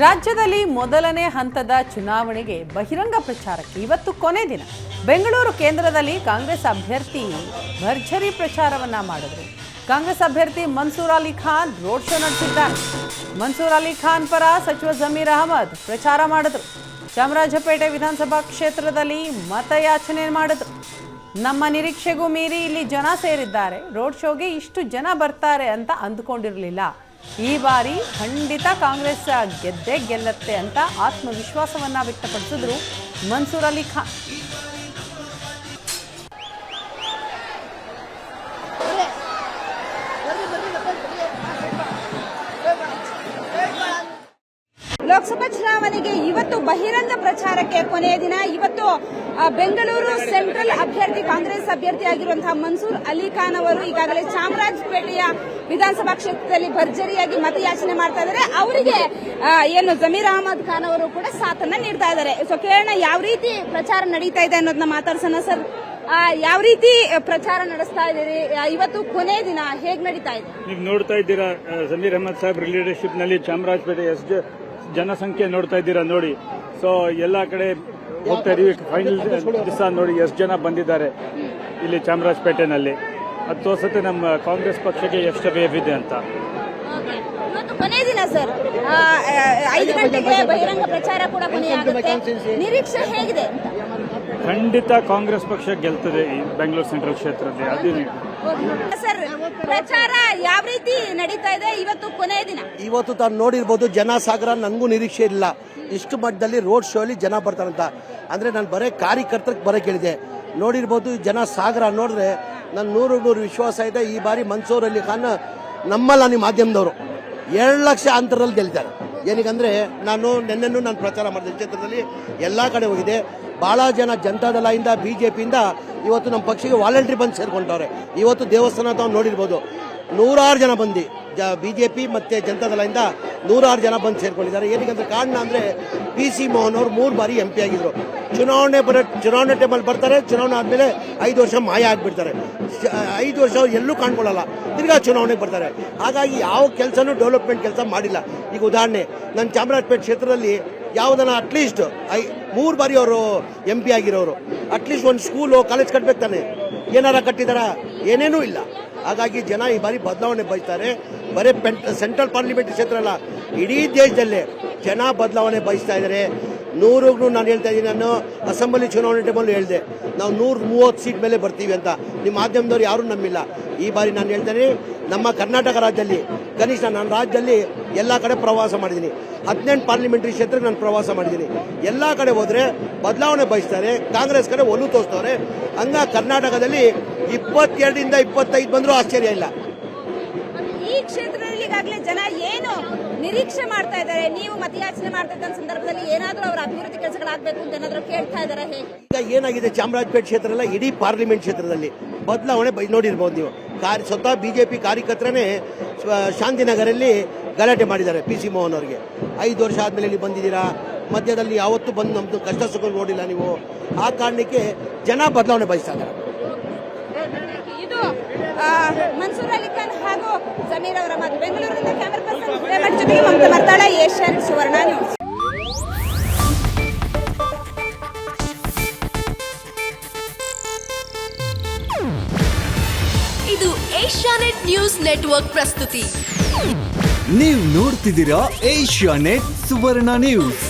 ರಾಜ್ಯದಲ್ಲಿ ಮೊದಲನೇ ಹಂತದ ಚುನಾವಣೆಗೆ ಬಹಿರಂಗ ಪ್ರಚಾರಕ್ಕೆ ಇವತ್ತು ಕೊನೆ ದಿನ. ಬೆಂಗಳೂರು ಕೇಂದ್ರದಲ್ಲಿ ಕಾಂಗ್ರೆಸ್ ಅಭ್ಯರ್ಥಿ ಭರ್ಜರಿ ಪ್ರಚಾರವನ್ನ ಮಾಡಿದ್ರು. ಕಾಂಗ್ರೆಸ್ ಅಭ್ಯರ್ಥಿ ಮನ್ಸೂರ್ ಅಲಿ ಖಾನ್ ರೋಡ್ ಶೋ ನಡೆಸಿದ್ದಾರೆ. ಮನ್ಸೂರ್ ಅಲಿ ಖಾನ್ ಪರ ಸಚಿವ ಜಮೀರ್ ಅಹಮದ್ ಪ್ರಚಾರ ಮಾಡಿದ್ರು. ಚಾಮರಾಜಪೇಟೆ ವಿಧಾನಸಭಾ ಕ್ಷೇತ್ರದಲ್ಲಿ ಮತಯಾಚನೆ ಮಾಡಿದ್ರು. ನಮ್ಮ ನಿರೀಕ್ಷೆಗೂ ಮೀರಿ ಇಲ್ಲಿ ಜನ ಸೇರಿದ್ದಾರೆ. ರೋಡ್ ಶೋಗೆ ಇಷ್ಟು ಜನ ಬರ್ತಾರೆ ಅಂತ ಅಂದುಕೊಂಡಿರಲಿಲ್ಲ. ಈ ಬಾರಿ ಖಂಡಿತ ಕಾಂಗ್ರೆಸ್ ಗೆದ್ದೇ ಗೆಲ್ಲತ್ತೆ ಅಂತ ಆತ್ಮವಿಶ್ವಾಸವನ್ನು ವ್ಯಕ್ತಪಡಿಸಿದ್ರು ಮನ್ಸೂರ್ ಅಲಿ ಖಾನ್. ಲೋಕಸಭಾ ಚುನಾವಣೆಗೆ ಇವತ್ತು ಬಹಿರಂಗ ಪ್ರಚಾರಕ್ಕೆ ಕೊನೆಯ ದಿನ. ಇವತ್ತು ಬೆಂಗಳೂರು ಸೆಂಟ್ರಲ್ ಅಭ್ಯರ್ಥಿ, ಕಾಂಗ್ರೆಸ್ ಅಭ್ಯರ್ಥಿ ಆಗಿರುವಂತಹ ಮನ್ಸೂರ್ ಅಲಿ ಖಾನ್ ಅವರು ಈಗಾಗಲೇ ಚಾಮರಾಜಪೇಟೆಯ ವಿಧಾನಸಭಾ ಕ್ಷೇತ್ರದಲ್ಲಿ ಭರ್ಜರಿಯಾಗಿ ಮತಯಾಚನೆ ಮಾಡ್ತಾ ಇದ್ದಾರೆ. ಅವರಿಗೆ ಏನು ಜಮೀರ್ ಅಹಮದ್ ಖಾನ್ ಅವರು ಕೂಡ ಸಾಥನ್ನ ನೀಡ್ತಾ ಇದ್ದಾರೆ. ಸೊ ಕೇಳೋಣ ಯಾವ ರೀತಿ ಪ್ರಚಾರ ನಡೀತಾ ಇದೆ ಅನ್ನೋದನ್ನ ಮಾತಾಡ್ಸೋಣ ಸರ್ ಯಾವ ರೀತಿ ಪ್ರಚಾರ ನಡೆಸ್ತಾ ಇದ್ದೀರಿ? ಇವತ್ತು ಕೊನೆ ದಿನ ಹೇಗ್ ನಡೀತಾ ಇದೆ? ನೀವು ನೋಡ್ತಾ ಇದ್ದೀರಾ ಜಮೀರ್ ಅಹಮದ್ ಸಾಹೇಬ್ ಲೀಡರ್ಶಿಪ್ನಲ್ಲಿ ಚಾಮರಾಜಪೇಟೆ ಎಸ್ ಜನಸಂಖ್ಯೆ ನೋಡ್ತಾ ಇದ್ದೀರಾ ನೋಡಿ. ಸೊ ಎಲ್ಲಾ ಕಡೆ ಹೋಗ್ತಾ ಇದೀವಿ. ಫೈನಲ್ ದಿವಸ ನೋಡಿ ಎಷ್ಟು ಜನ ಬಂದಿದ್ದಾರೆ ಇಲ್ಲಿ ಚಾಮರಾಜಪೇಟೆನಲ್ಲಿ. ಅದು ತೋರ್ಸುತ್ತೆ ನಮ್ಮ ಕಾಂಗ್ರೆಸ್ ಪಕ್ಷಕ್ಕೆ ಎಷ್ಟು ವೇವ್ ಇದೆ ಅಂತ. ಇವತ್ತು ಕೊನೆ ದಿನ ಸರ್. ಆ, ಆ, ಐದು ಗಂಟೆಗೆ ಬಹಿರಂಗ ಪ್ರಚಾರ ಕೂಡ ಕೊನೆಯಾಗುತ್ತೆ. ನಿರೀಕ್ಷೆ ಹೇಗಿದೆ? ಅಂತ ಖಂಡಿತ ಕಾಂಗ್ರೆಸ್ ಪಕ್ಷ ಗೆಲ್ತದೆ ಈ ಬೆಂಗಳೂರು ಸೆಂಟ್ರಲ್ ಕ್ಷೇತ್ರದಲ್ಲಿ. ಅದೇ ಸರ್ ಪ್ರಚಾರ ಯಾವ ರೀತಿ ನಡೀತಾ ಇದೆ ಇವತ್ತು ಕೊನೆಯ ದಿನ? ಇವತ್ತು ತಾನು ನೋಡಿರ್ಬೋದು ಜನ ಸಾಗರ ನನಗೂ ನಿರೀಕ್ಷೆ ಇಲ್ಲ. ಇಷ್ಟು ಮಟ್ಟದಲ್ಲಿ ರೋಡ್ ಶೋ ಅಲ್ಲಿ ಜನ ಬರ್ತಾರಂತ. ಅಂದ್ರೆ ನಾನು ಬರೇ ಕಾರ್ಯಕರ್ತರಿಗೆ ಬರೇ ಕೇಳಿದೆ. ನೋಡಿರ್ಬೋದು ಜನ ಸಾಗರ ನೋಡಿದ್ರೆ ನನ್ನ ನೂರು ನೂರು ವಿಶ್ವಾಸ ಇದೆ. ಈ ಬಾರಿ ಮನ್ಸೂರ್ ಅಲ್ಲಿ ಖಾನ್ ನಮ್ಮಲ್ಲ ನಿಮ್ಮ ಮಾಧ್ಯಮದವರು. ಎರಡು ಲಕ್ಷ ಅಂತರದಲ್ಲಿ ಗೆಲ್ತಾರೆ ಏನಿಗಂದ್ರೆ ನಾನು ನಿನ್ನೆನೂ ನಾನು ಪ್ರಚಾರ ಮಾಡಿದೆ. ಕ್ಷೇತ್ರದಲ್ಲಿ ಎಲ್ಲ ಕಡೆ ಹೋಗಿದೆ. ಬಹಳ ಜನ ಜನತಾದಳದಿಂದ ಬಿ ಜೆ ಪಿಯಿಂದ ಇವತ್ತು ನಮ್ಮ ಪಕ್ಷಕ್ಕೆ ವಾಲಂಟ್ರಿ ಬಂದು ಸೇರ್ಕೊಂಡವ್ರೆ. ಇವತ್ತು ದೇವಸ್ಥಾನ ತಾವು ನೋಡಿರ್ಬೋದು. ನೂರಾರು ಜನ ಬಂದು. ಜ ಬಿ ಜೆ ಪಿ ಮತ್ತು ಜನತಾದಳದಿಂದ ನೂರಾರು ಜನ ಬಂದು ಸೇರ್ಕೊಂಡಿದ್ದಾರೆ. ಏನಕ್ಕಂದ್ರೆ ಕಾರಣ ಅಂದರೆ ಪಿ ಸಿ ಮೋಹನ್ ಅವರು ಮೂರು ಬಾರಿ ಎಂ ಪಿ ಆಗಿದ್ರು. ಚುನಾವಣೆ ಬರ, ಚುನಾವಣೆ ಟೈಮಲ್ಲಿ ಬರ್ತಾರೆ. ಚುನಾವಣೆ ಆದಮೇಲೆ ಐದು ವರ್ಷ ಮಾಯ ಆಗಿಬಿಡ್ತಾರೆ. ಐದು ವರ್ಷ ಅವ್ರು ಎಲ್ಲೂ ಕಾಣ್ಕೊಳ್ಳಲ್ಲ. ತಿರ್ಗಾ ಚುನಾವಣೆಗೆ ಬರ್ತಾರೆ. ಹಾಗಾಗಿ ಯಾವ ಕೆಲಸನೂ ಡೆವಲಪ್ಮೆಂಟ್ ಕೆಲಸ ಮಾಡಿಲ್ಲ. ಈಗ ಉದಾಹರಣೆ ನನ್ನ ಚಾಮರಾಜಪೇಟೆ ಕ್ಷೇತ್ರದಲ್ಲಿ ಯಾವುದನ್ನ ಅಟ್ಲೀಸ್ಟ್ ಐ, ಮೂರು ಬಾರಿ ಅವರು ಎಂ ಪಿ ಆಗಿರೋರು. ಅಟ್ಲೀಸ್ಟ್ ಒಂದು ಸ್ಕೂಲು ಕಾಲೇಜ್ ಕಟ್ಟಬೇಕು ತಾನೆ. ಏನಾರ ಕಟ್ಟಿದಾರ? ಏನೇನೂ ಇಲ್ಲ. ಹಾಗಾಗಿ ಜನ ಈ ಬಾರಿ ಬದಲಾವಣೆ ಬಯಸ್ತಾರೆ. ಬರೀ ಸೆಂಟ್ರಲ್ ಪಾರ್ಲಿಮೆಂಟ್ ಕ್ಷೇತ್ರ ಅಲ್ಲ, ಇಡೀ ದೇಶದಲ್ಲೇ ಜನ ಬದಲಾವಣೆ ಬಯಸ್ತಾ ಇದ್ದಾರೆ. ನೂರಿಗೂ ನಾನು ಹೇಳ್ತಾ ಇದ್ದೀನಿ, ನಾನು ಅಸೆಂಬ್ಲಿ ಚುನಾವಣೆ ಟೈಮಲ್ಲಿ ಹೇಳಿದೆ, ನಾವು ನೂರ ಮೂವತ್ತು ಸೀಟ್ ಮೇಲೆ ಬರ್ತೀವಿ ಅಂತ. ನಿಮ್ಮ ಮಾಧ್ಯಮದವ್ರು ಯಾರೂ ನಂಬಿಲ್ಲ. ಈ ಬಾರಿ ನಾನು ಹೇಳ್ತೇನೆ ನಮ್ಮ ಕರ್ನಾಟಕ ರಾಜ್ಯದಲ್ಲಿ, ಕನಿಷ್ಠ ನಾನು ರಾಜ್ಯದಲ್ಲಿ ಎಲ್ಲ ಕಡೆ ಪ್ರವಾಸ ಮಾಡಿದ್ದೀನಿ. ಹದಿನೆಂಟು ಪಾರ್ಲಿಮೆಂಟ್ರಿ ಕ್ಷೇತ್ರಕ್ಕೆ ನಾನು ಪ್ರವಾಸ ಮಾಡಿದ್ದೀನಿ. ಎಲ್ಲ ಕಡೆ ಹೋದರೆ ಬದಲಾವಣೆ ಬಯಸ್ತಾರೆ, ಕಾಂಗ್ರೆಸ್ ಕಡೆ ಒಲು ತೋರಿಸ್ತವ್ರೆ. ಹಂಗ ಕರ್ನಾಟಕದಲ್ಲಿ ಇಪ್ಪತ್ತೆರಡರಿಂದ ಇಪ್ಪತ್ತೈದು ಬಂದರೂ ಆಶ್ಚರ್ಯ ಇಲ್ಲ. ಈ ಕ್ಷೇತ್ರದಲ್ಲಿ ಈಗಾಗಲೇ ಜನ ಏನು ನಿರೀಕ್ಷೆ ಮಾಡ್ತಾ ಇದ್ದಾರೆ? ನೀವು ಮತಯಾಚನೆ ಮಾಡ್ತಾ ಸಂದರ್ಭದಲ್ಲಿ ಏನಾದರೂ ಅವರ ಅಭಿವೃದ್ಧಿ ಕೆಲಸಗಳಾಗಬೇಕು ಅಂತ ಏನಾದರೂ ಕೇಳ್ತಾ ಇದ್ದಾರೆ? ಈಗ ಏನಾಗಿದೆ ಚಾಮರಾಜಪೇಟೆ ಕ್ಷೇತ್ರ ಎಲ್ಲ ಇಡೀ ಪಾರ್ಲಿಮೆಂಟ್ ಕ್ಷೇತ್ರದಲ್ಲಿ. ಬದಲಾವಣೆ ಬೈ ನೋಡಿರ್ಬೋದು ನೀವು. ಕಾರ್ಯ ಸ್ವತಃ ಬಿಜೆಪಿ ಕಾರ್ಯಕರ್ತರೇ ಶಾಂತಿನಗರಲ್ಲಿ ಗಲಾಟೆ ಮಾಡಿದ್ದಾರೆ ಪಿ ಸಿ ಮೋಹನ್ ಅವರಿಗೆ. ಐದು ವರ್ಷ ಆದಮೇಲೆ ಇಲ್ಲಿ ಬಂದಿದ್ದೀರಾ? ಮಧ್ಯದಲ್ಲಿ ಯಾವತ್ತೂ ಬಂದು ನಮ್ಮದು ಕಷ್ಟ ಸುಖ ನೋಡಿಲ್ಲ ನೀವು. ಆ ಕಾರಣಕ್ಕೆ ಜನ ಬದಲಾವಣೆ ಬಯಸ್ತಾ ಇದ್ದಾರೆ. ಇದು ಮನ್ಸೂರ್ ಅಲಿ ಖಾನ್ ಹಾಗೂ ಸಮೀರ್ ಅವರ ಮಾತು. ಬೆಂಗಳೂರಿನಿಂದ ಕ್ಯಾಮರಾ ಪರ್ಸನ್ ಜೊತೆಗೆ ಮಮತಾ ಮರ್ತಾಳ ಏಷ್ಯನ್ ಸುವರ್ಣ ನ್ಯೂಸ್ ಇದು ಏಷ್ಯಾನೆಟ್ ನ್ಯೂಸ್ ನೆಟ್ವರ್ಕ್ ಪ್ರಸ್ತುತಿ. ನೀವು ನೋಡ್ತಿದ್ದೀರಾ ಏಷ್ಯಾನೆಟ್ ಸುವರ್ಣ ನ್ಯೂಸ್